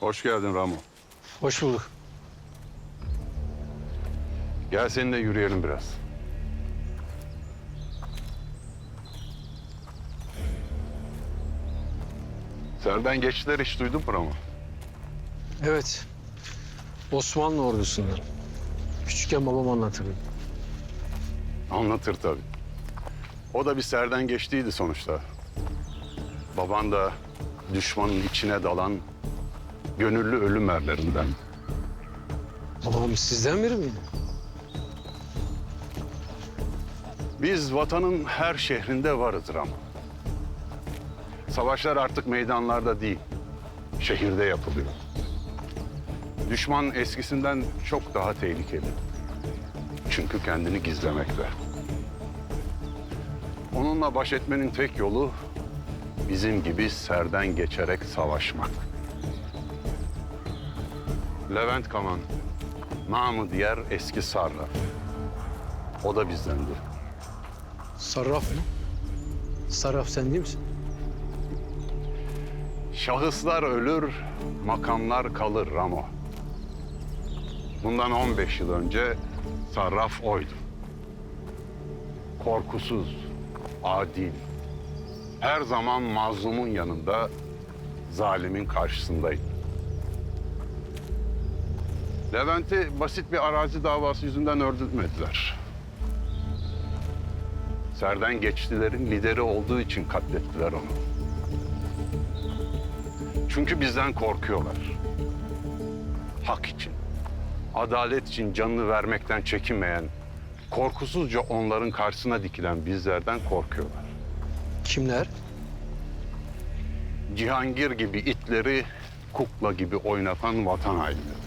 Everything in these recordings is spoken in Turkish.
Hoş geldin Ramo. Hoş bulduk. Gel seninle yürüyelim biraz. Serden geçtiler hiç duydun mu Ramo? Evet. Osmanlı ordusundan. Küçükken babam anlatırdı. Anlatır tabii. O da bir serden geçtiydi sonuçta. Baban da düşmanın içine dalan gönüllü ölüm erlerinden. Babam sizden biri miydi? Biz vatanın her şehrinde varız Ramo. Savaşlar artık meydanlarda değil, şehirde yapılıyor. Düşman eskisinden çok daha tehlikeli. Çünkü kendini gizlemekte. Onunla baş etmenin tek yolu bizim gibi serden geçerek savaşmak. Levent Kaman, namı diğer eski Sarraf. O da bizdendi. Sarraf mı? Sarraf sen değil misin? Şahıslar ölür, makamlar kalır Ramo. Bundan 15 yıl önce sarraf oydu. Korkusuz, adil. Her zaman mazlumun yanında, zalimin karşısındaydı. Levent'i basit bir arazi davası yüzünden öldürmediler. Serden geçtilerin lideri olduğu için katlettiler onu. Çünkü bizden korkuyorlar. Hak için, adalet için canını vermekten çekinmeyen, korkusuzca onların karşısına dikilen bizlerden korkuyorlar. Kimler? Cihangir gibi itleri kukla gibi oynatan vatan hainleri.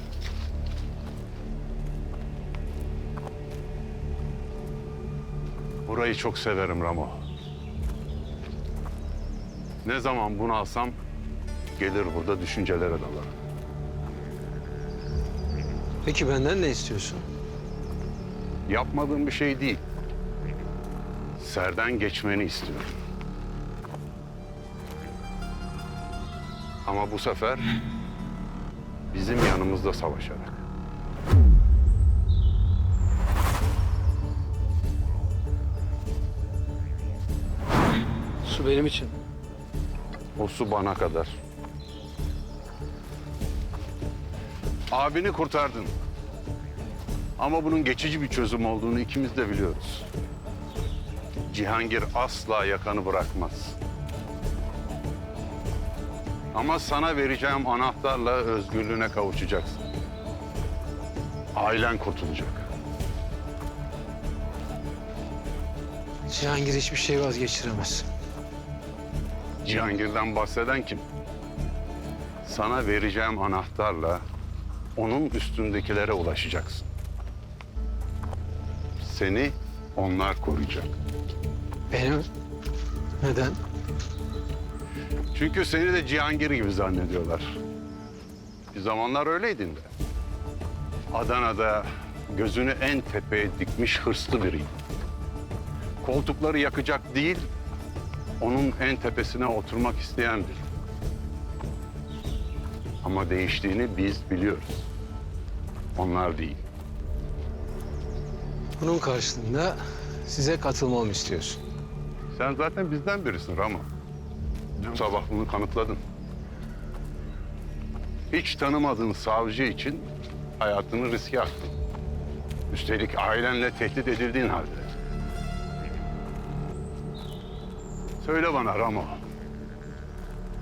Burayı çok severim Ramo. Ne zaman bunu alsam gelir burada düşüncelere dalarım. Peki benden ne istiyorsun? Yapmadığım bir şey değil. Serden geçmeni istiyorum. Ama bu sefer bizim yanımızda savaşarak. Su benim için. O su bana kadar. Abini kurtardın. Ama bunun geçici bir çözüm olduğunu ikimiz de biliyoruz. Cihangir asla yakanı bırakmaz. Ama sana vereceğim anahtarla özgürlüğüne kavuşacaksın. Ailen kurtulacak. Cihangir hiçbir şey vazgeçiremez. Cihangir'den bahseden kim? Sana vereceğim anahtarla onun üstündekilere ulaşacaksın. Seni onlar koruyacak. Benim? Neden? Çünkü seni de Cihangir gibi zannediyorlar. Bir zamanlar öyleydin de. Adana'da gözünü en tepeye dikmiş hırslı biriydi. Koltukları yakacak değil, onun en tepesine oturmak isteyen biri. Ama değiştiğini biz biliyoruz. Onlar değil. Bunun karşılığında size katılmamı istiyorsun. Sen zaten bizden birisin Ramo. Bu sabah bunu kanıtladın. Hiç tanımadığın savcı için hayatını riske attın. Üstelik ailenle tehdit edildiğin halde. Söyle bana Ramo.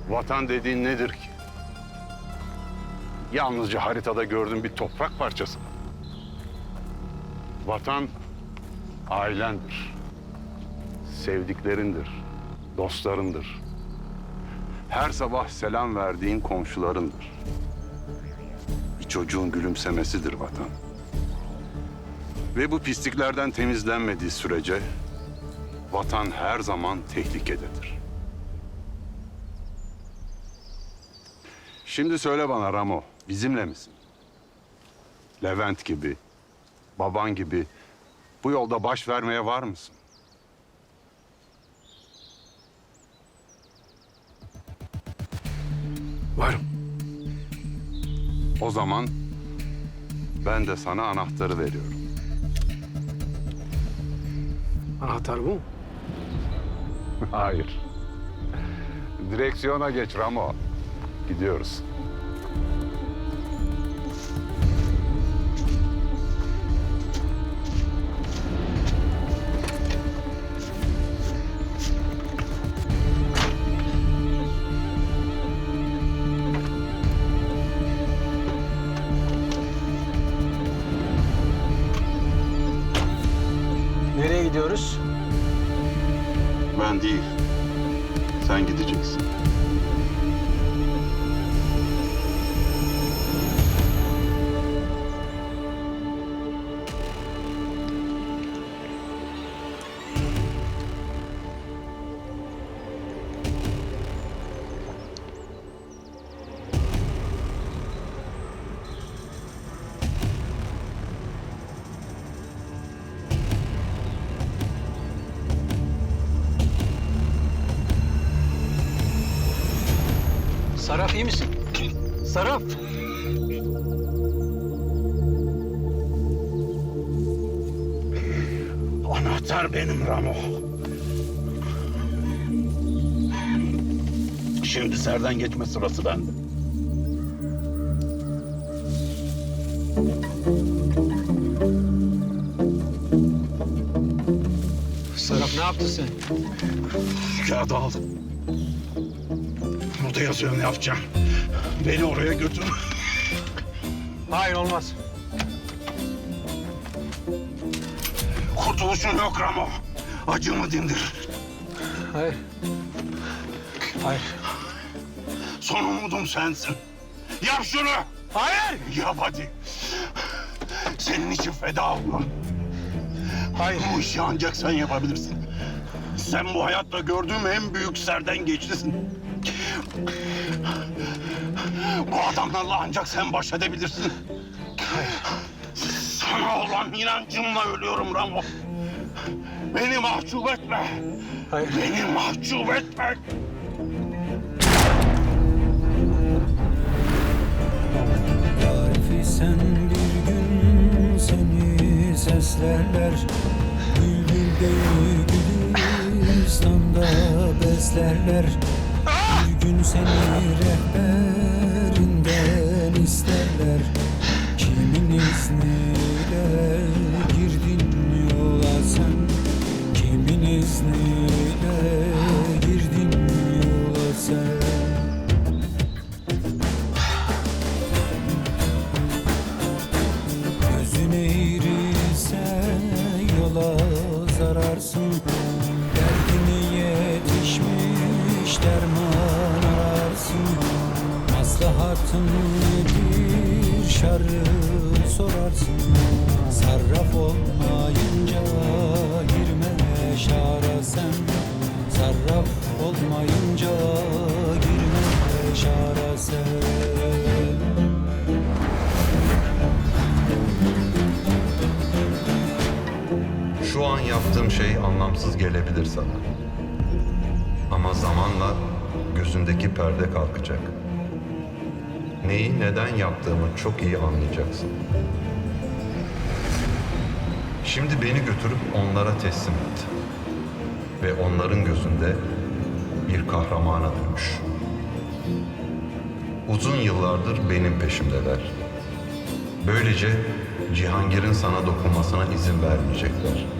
Vatan dediğin nedir ki? Yalnızca haritada gördüğün bir toprak parçası. Vatan ailendir sevdiklerindir, dostlarındır. Her sabah selam verdiğin komşularındır. Bir çocuğun gülümsemesidir vatan. Ve bu pisliklerden temizlenmediği sürece vatan her zaman tehlikededir. Şimdi söyle bana Ramo, bizimle misin? Levent gibi, baban gibi bu yolda baş vermeye var mısın? Varım. O zaman ben de sana anahtarı veriyorum. Anahtar bu mu? Hayır. Direksiyona geç Ramo. Gidiyoruz. Nereye gidiyoruz? Ben değil. Sen gideceksin. Saraf iyi misin? Saraf. Anahtar benim Ramo. Şimdi serden geçme sırası bende. Saraf ne yaptın sen? Kağıdı aldım. Burada yazıyor ne yapacağım. Beni oraya götür. Hayır olmaz. Kurtuluşun yok Ramo. Acımı dindir. Hayır. Hayır. Son umudum sensin. Yap şunu. Hayır. Yap hadi. Senin için feda olma. Hayır. Bu işi ancak sen yapabilirsin. Sen bu hayatta gördüğüm en büyük serden geçtisin. Bu adamlarla ancak sen baş edebilirsin. Sana olan inancımla ölüyorum Ramo. Beni mahcup etme. Hayır. Beni mahcup etme. Tarifi sen bir gün seni seslerler Bülbül değil Gülistan'da beslerler Bir gün seni rehberinden Maslahatın nedir şarı sorarsın Sarraf olmayınca girme şara sen Sarraf olmayınca girme şara sen Şu an yaptığım şey anlamsız gelebilir sana. Ama zamanla gözündeki perde kalkacak. Neyi neden yaptığımı çok iyi anlayacaksın. Şimdi beni götürüp onlara teslim et. Ve onların gözünde bir kahramana dönüş. Uzun yıllardır benim peşimdeler. Böylece Cihangir'in sana dokunmasına izin vermeyecekler.